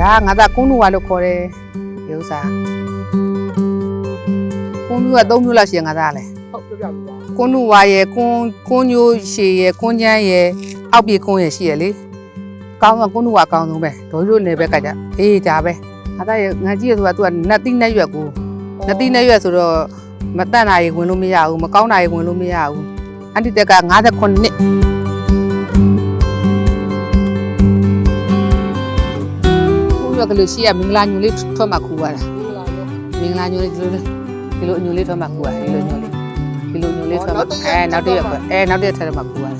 ဒါကငါသားကုန်းနူဝါလို့ခေါ်တယ်ဒီဥစ္စာကုန်းနူက၃မျိုးလောက်ရှိရငါသားလဲဟုတ်ပြပြပြပါကွန်းနူဝါရယ်ကွန်းကွန်းညိုးရှည်ရယ်ကွန်းချမ်းရယ်အောက်ပြေကွန်းရယ်ရှိရယ်လေကောင်းကကွန်းနူဝါအကောင်းဆုံးပဲဒေါ်ရိုးနေပဲကကြအေးဒါပဲငါသားရငါကြည့်ရဆိုတာ तू ကနတ်တိနဲ့ရွက်ကိုနတ်တိနဲ့ရွက်ဆိုတော့မတန့်တာရေဝင်လို့မရဘူးမကောင်းတာရေဝင်လို့မရဘူးအန်တီတက်က59နှစ် ကိုရွက်ကလေးရှိရမင်္ဂလာညိုလေးထွက်မှခူရတာမင်္ဂလာရောမင်္ဂလာညိုလေးဒီလိုလေးဒီလိုအညိုလေးထွက်မှခူရဒီလိုညိုလေးဒီလိုညိုလေးထွက်မှအဲနောက်တစ်ရက်ပဲအဲနောက်တစ်ရက်ထွက်မှခူရတယ်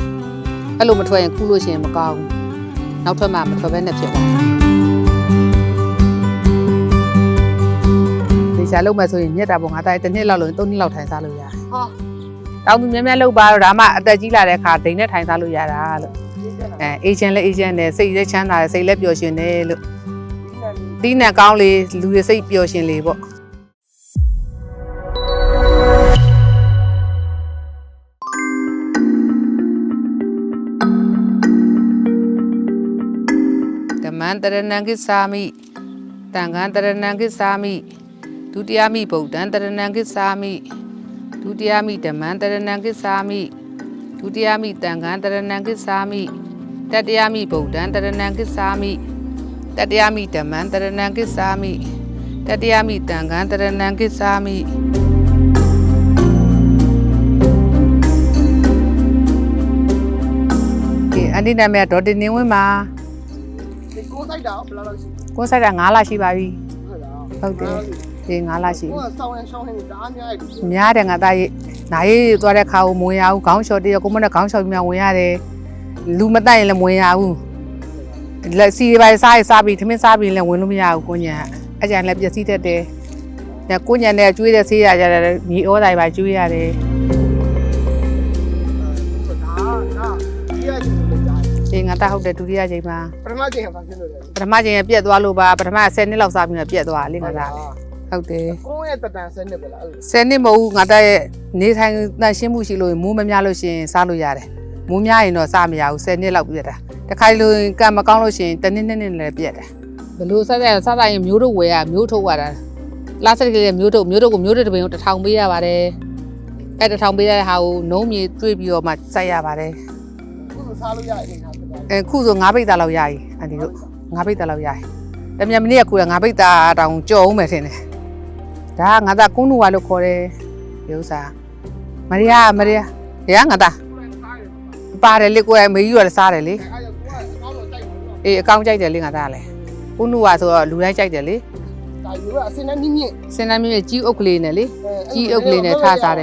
အဲ့လိုမထွက်ရင်ခူလို့ရှိရင်မကောင်းဘူးနောက်ထွက်မှမထွက်ဘဲနဲ့ဖြစ်သွားဒီရှာလုံးမဲ့ဆိုရင်မြက်တာပေါ့ငါတိုင်းတစ်နှစ်လောက်လို့သုံးနှစ်လောက်ထိုင်စားလို့ရတယ်ဟာတောင်းသူများများလောက်ပါတော့ဒါမှအသက်ကြီးလာတဲ့အခါဒိန်နဲ့ထိုင်စားလို့ရတာလို့အဲအေဂျင့်လည်းအေဂျင့်နဲ့စိတ်လည်းချမ်းသာတယ်စိတ်လည်းပျော်ရွှင်တယ်လို့ တီးနှံကောင်းလေလူတွေစိတ်ပျော်ရွှင်လေပေါ့ဓမ္မံတရဏံကိသာမိတံဃံတရဏံကိသာမိဒုတိယမိဗုဒ္ဓံတရဏံကိသာမိဒုတိယမိဓမ္မံတရဏံကိသာမိဒုတိယမိတံဃံတရဏံကိသာမိတတိယမိဗုဒ္ဓံတရဏံကိသာမိ တတိယမိဓမ္မံတရဏံကိသာမိတတိယမိတံဃံတရဏံကိသာမိဒီအန်ဒီနာမည်ဒေါ်တင်နေဝင်းပါဒီကိုဆိုင်တာဘယ်လောက်ရှိကိုယ်ဆိုင်တာ9လရှိပါပြီဟုတ်လားဟုတ်တယ်ဒီ9လရှိကိုပြီကစောင်းရရှောင်းဟင်းတာအားများတယ်များတယ်ငါသားရေးနာရေးသွားတဲ့ခါကိုမဝင်ရဘူးခေါင်းလျှော်တရကိုမနဲ့ခေါင်းလျှော်ပြီးမှဝင်ရတယ်လူမတက်ရင်လည်းမဝင်ရဘူး လက်စီတွေပိုင်းစားရစားပြီးထမင်းစားပြီးလည်းဝင်လို့မရဘူးကိုညာအကြံလည်းပျက်စီးတတ်တယ်ညကိုညာနဲ့ကျွေးတဲ့ဆေးရကြတယ်မြေဩတိုင်းပါကျွေးရတယ်ဒါဒါဒီရချင်းလို့ကြားတယ်ဒီငါသားဟုတ်တယ်ဒုတိယချိန်မှာပထမချိန်ကဘာဖြစ်လို့လဲပထမချိန်ကပြက်သွားလို့ပါပထမ10နှစ်လောက်စားပြီးမှပြက်သွားလေငါသားဟုတ်တယ်ကိုရဲ့တတန်စနစ်ပဲလားအဲ့လိုဆယ်နှစ်မဟုတ်ဘူးငါတက်ရဲ့နေထိုင်တန်ရှင်းမှုရှိလို့မိုးမများလို့ရှိရင်စားလို့ရတယ် မိုးများရင်တော့စားမရဘူးဆယ်နှစ်လောက်ပြည့်တာတခါလို့ကံမကောင်းလို့ရှိရင်တစ်နှစ်နှစ်နှစ်လည်းပြည့်တယ်ဘလို့စားတဲ့စားတိုင်းမျိုးတို့ဝယ်ရမျိုးထုတ်ရတာလာစက်ကလေးမျိုးထုတ်မျိုးထုတ်ကိုမျိုးတို့တစ်ပင်ကိုတစ်ထောင်ပေးရပါတယ်အဲတစ်ထောင်ပေးရတဲ့ဟာကိုနှုံးမြေတွေးပြီးတော့မှစိုက်ရပါတယ်ကိုယ်စားလို့ရရင်ဟာဖြစ်သွားအဲခုဆို9ပိတ်သားလောက်ရည်အန်ဒီတို့9ပိတ်သားလောက်ရည်တမန်မနေ့ကခုက9ပိတ်သားတောင်ကြော်အောင်မယ်ထင်တယ်ဒါကငါသားကုန်းနူဝါလို့ခေါ်တယ်ဒီဥစ္စာမရိယာမရိယာရငါသား ပါတယ်လေကိုယ်ကမေကြီးရောစားတယ်လေအဲ့ဒါကိုကအကောင်းတော့တိုက်တယ်နော်အေးအကောင်းကြိုက်တယ်လေငါသားလည်းကုန်းနူဝါဆိုတော့လူတိုင်းကြိုက်တယ်လေဒါယူကအစင်းနဲ့မြင့်မြင့်စင်နမ်းမြင့်ကြီးအုပ်ကလေးနဲ့လေတော့ဘယ်လိုမျိုးစားကြရ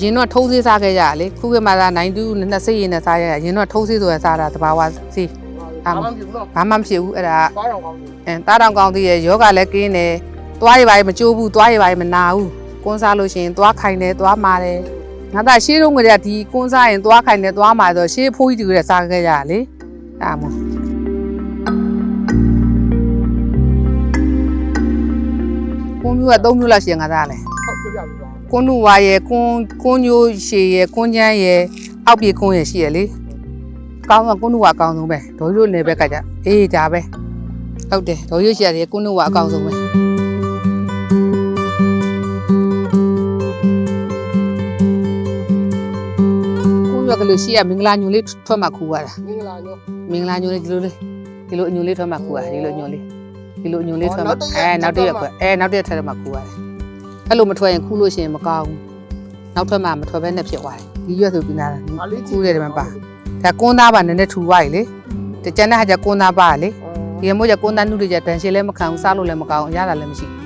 ရင်တော့ထုံးသေးစားခဲ့ကြရလေခုကမှသာ92နှစ်စိတ်ရင်နဲ့စားရရရင်တော့ထုံးသေးဆိုတာစားတာတဘာဝစီးအာမပြုတော့ဘာမှမဖြစ်ဘူးအဲ့ဒါပါအောင်ကောင်းတယ်အဲတားတောင်ကောင်းသေးရဲ့ယောဂလည်းကင်းတယ်သွားရပါရင်မကြိုးဘူးသွားရပါရင်မနာဘူးကွန်းစားလို့ရှိရင်သွားခိုင်တယ်သွားမာတယ် ငါသားရှေးတုန်းကတည်းကဒီကွန်းစားရင်သွားခိုင်တယ်သွားမာဆိုရှေးဖိုးကြီးတူတဲ့စားခဲ့ကြရလေအဲ့မို့ကွန်းမျိုးက၃မျိုးလောက်ရှိရငါသားလဲဟုတ်ပြပြပြပါကွန်းနူဝါရယ်ကွန်းကွန်းညိုးရှည်ရယ်ကွန်းချမ်းရယ်အောက်ပြေကွန်းရယ်ရှိရလေကောင်းကကွန်းနူဝါအကောင်းဆုံးပဲဒေါ်ရိုးနေပဲကကြအေးဒါပဲဟုတ်တယ်ဒေါ်ရိုးရှိရတယ်ကွန်းနူဝါအကောင်းဆုံးပဲ ကိုရွက်ကလေးရှိရမင်္ဂလာညိုလေးထွက်မှခူရတာမင်္ဂလာညောမင်္ဂလာညိုလေးဒီလိုလေးဒီလိုအညိုလေးထွက်မှခူရဒီလိုညိုလေးဒီလိုအညိုလေးထွက်မှအဲနောက်တစ်ရက်ပဲအဲနောက်တစ်ရက်ထပ်မှခူရတယ်အဲ့လိုမထွက်ရင်ခူလို့ရှိရင်မကောင်းဘူးနောက်ထွက်မှမထွက်ဘဲနဲ့ဖြစ်သွားတယ်ဒီရွက်ဆိုပြီးနာတာခူရတယ်ဒီမှာပါဒါကွန်းသားပါနည်းနည်းထူသွားပြီလေတကြတဲ့ဟာကျကွန်းသားပါလေဒီမို့ကျကွန်းသားနုတွေကျတန်ရှင်းလည်းမခံဘူးစားလို့လည်းမကောင်းအရသာလည်းမရှိဘူး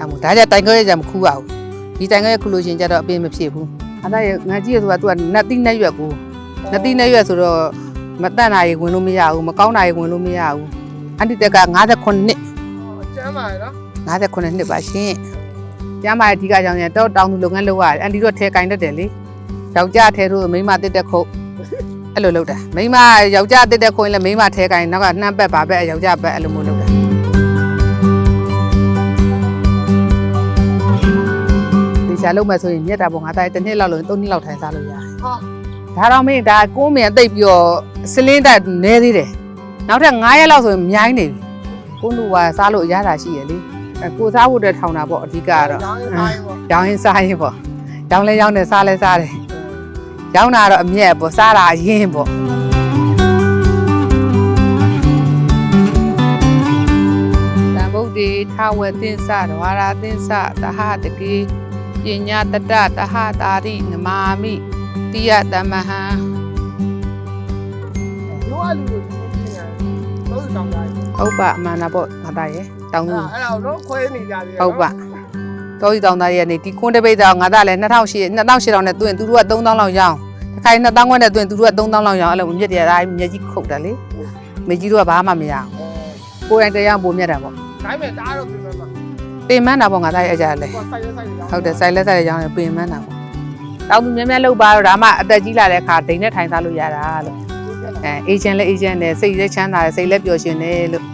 အမို့ဒါကြတိုင်ခွဲရကြမခူရဘူးဒီတိုင်ခွဲခူလို့ရှိရင်ကျတော့အပင်မဖြစ်ဘူး အဲ့ဒါရငါကြည့်ရဆိုတာ तू ကနတ်တိနဲ့ရွက်ကိုနတိနဲ့ရွက်ဆိုတော့မတန့်တာရေဝင်လို့မရဘူးမကောင်းတာရေဝင်လို့မရဘူးအန်တီတက်က59နှစ်ကျမ်းပါရနော်59နှစ်ပါရှင်ကျမ်းမာအဓိကကြောင့်ရင်တော့တောင်းသူလုပ်ငန်းလုပ်ရတယ်အန်တီတို့ထဲကင်တတ်တယ်လေယောက်ျားထဲတို့မိန်းမတစ်တက်ခုတ်အဲ့လိုလုပ်တာမိန်းမယောက်ျားတစ်တက်ခုတ်ရင်လည်းမိန်းမထဲကင်နောက်ကနှမ်းပက်ပါပဲယောက်ျားပက်အဲ့လိုမျိုးလုပ်တာ ဒီချာလုံးမဲ့ဆိုရင်မြက်တာပေါ့ငါသားတစ်နှစ်လောက်လို့သုံးနှစ်လောက်ထိုင်စားလို့ရတယ်ဟာဒါတော့မင်းဒါကိုးမင်တိတ်ပြီးတော့စလင်းတက်နဲသေးတယ်နောက်ထပ်9ရက်လောက်ဆိုရင်မြိုင်းနေပြီကိုလူကစားလို့အရသာရှိရလေအဲကိုစားဖို့အတွက်ထောင်တာပေါ့အဓိကကတော့ရောင်းရင်ဆိုင်ပေါ့ရောင်းရင်စားရင်ပေါ့ရောင်းလဲရောင်းတယ်စားလဲစားတယ်ရောင်းတာတော့အမြက်ပေါ့စားတာအရင်ပေါ့တန်ဗုဒ္ဓေထာဝသင်္စဒဝါရာသင်္စတဟတကေ ပညာတတတဟတာရိနမာမိတိယတမဟံရောအလူကိုသူပြင်ရတယ်တော့တောင်းတာအဲ့ဟုတ်ပါအမှန်လားပေါ့ငါသားရဲ့တောင်းသူဒါတော့ခွဲနေကြတယ်ဟုတ်ပါတော်ကြီးတောင်းသားရဲ့နေဒီခွန်းတပိတ်တော့ငါသားလည်း2008 2008တောင်းနဲ့တွင်သူတို့က3000လောက်ရောင်းတစ်ခိုင်2000ခွန်းနဲ့တွင်သူတို့က3000လောက်ရောင်းအဲ့လိုမြက်တယ်ဒါမြက်ကြီးခုတ်တယ်လေမေကြီးတို့ကဘာမှမရအောင်ကိုယ်တိုင်တရားပုံမြက်တာပေါ့ဒါပေမဲ့ဒါတော့ပြင်မှာ ပင်မန်းတာပေါ့ငါသားရဲ့အကြလဲကိုဆိုင်ရဆိုင်ရောင်းဟုတ်တယ်ဆိုင်လက်ဆိုင်လက်ရောင်းတယ်ပင်မန်းတာပေါ့တောင်းသူများများလောက်ပါတော့ဒါမှအသက်ကြီးလာတဲ့အခါဒိန်နဲ့ထိုင်စားလို့ရတာလို့အဲအေဂျင့်လည်းအေဂျင့်နဲ့စိတ်လည်းချမ်းသာတယ်စိတ်လည်းပျော်ရွှင်တယ်လို့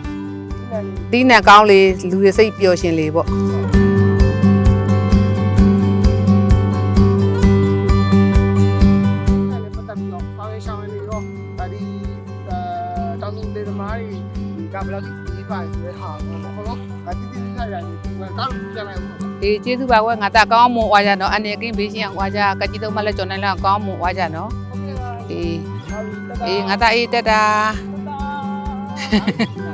တီးနှံကောင်းလေလူတွေစိတ်ပျော်ရွှင်လေပေါ့လည်းပတ်သက်ပြီးတော့ဆောင်းရရှောင်းနေတော့ဒီအဲတောင်းသူတွေသမားတွေ ကဘယ်လောက်ဒီပါလဲဟာဘောတော့အတိတိကျကျရတယ်ဒီမှာတောင်းကြလိုက်ဦးအေးကျေးဇူးပါကွယ်ငါသားကောင်းမွန်ဝါကြနော်အနေကင်းဘေးရှင်းအောင်ဝါကြကကြီးတော့မလည်းကြော်နိုင်လောက်ကောင်းမွန်ဝါကြနော်ဟုတ်ကဲ့ပါအေးဟုတ်ကဲ့အေးငါသားအေးတက်တာတာ